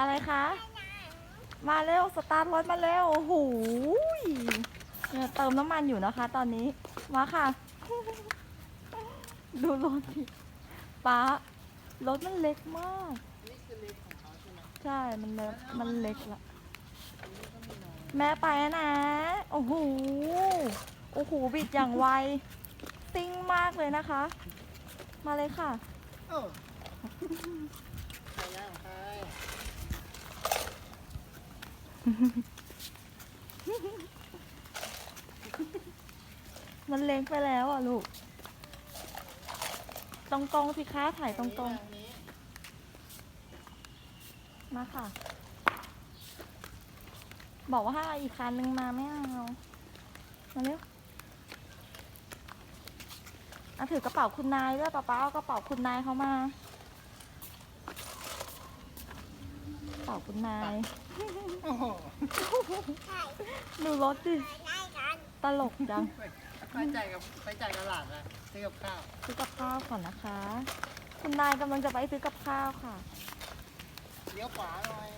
อะไรคะ มาเร็วสตาร์ทรถมาเร็วโอ้โหยเนี่ยเติมน้ำมันอยู่นะคะ ตอนนี้ มาค่ะ ดูรถดิป้ารถมันเล็กมาก ใช่ มันเล็ก มันเล็กละ แม่ไปนะ โอ้โห โอ้โห บิดอย่างไวซิ่งมากเลยนะคะ มาเลยค่ะโอ้ใครย่างใคร มันเล็กไปแล้วอะลูก ตรงๆสิคะถ่ายตรงทางมาค่ะ บอกว่าให้อาอีกคันนึงมาไม่เอามาเร็วเอาถือกระเป๋าคุณนายด้วยป๊าป๊าเอากระเป๋าคุณนายเขามา กระเป๋าคุณนายโอ้โหดูรถดิตลกจังไปจ่ายกับไปจ่ายตลาดนะซื้อกับข้าว ซื้อกับข้าวก่อนนะคะ คุณนายกำลังจะไปซื้อกับข้าวค่ะ เลี้ยวขวาหน่อย